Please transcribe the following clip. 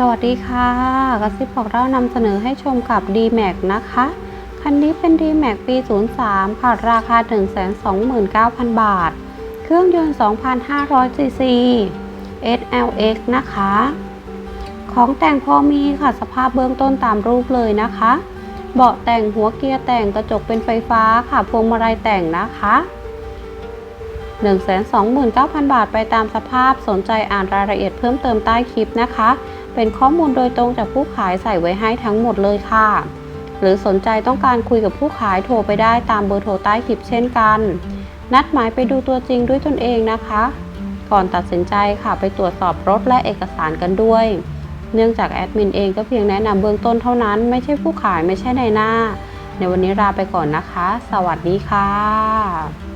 สวัสดีค่ะ กระซิบบอกเรานำเสนอให้ชมกับ D-Max นะคะ คันนี้เป็น D-Max ปี 03 ค่ะ ราคา 129,000 บาท เครื่องยนต์ 2,500 cc SLX นะคะ ของแต่งพอมีค่ะ สภาพเบื้องต้นตามรูปเลยนะคะ เบาะแต่งหัวเกียร์แต่งกระจกเป็นไฟฟ้าค่ะ พวงมาลัยแต่งนะคะ129,000 บาทไปตามสภาพสนใจอ่านรายละเอียดเพิ่มเติมใต้คลิปนะคะ เป็นข้อมูลโดยตรงจากผู้ขายใส่ไว้ให้ทั้งหมดเลยค่ะ หรือสนใจต้องการคุยกับผู้ขายโทรไปได้ตามเบอร์โทรใต้คลิปเช่นกัน นัดหมายไปดูตัวจริงด้วยตนเองนะคะ ก่อนตัดสินใจค่ะไปตรวจสอบรถและเอกสารกันด้วย เนื่องจากแอดมินเองก็เพียงแนะนำเบื้องต้นเท่านั้น ไม่ใช่ผู้ขายไม่ใช่ในหน้า ในวันนี้ลาไปก่อนนะคะ สวัสดีค่ะ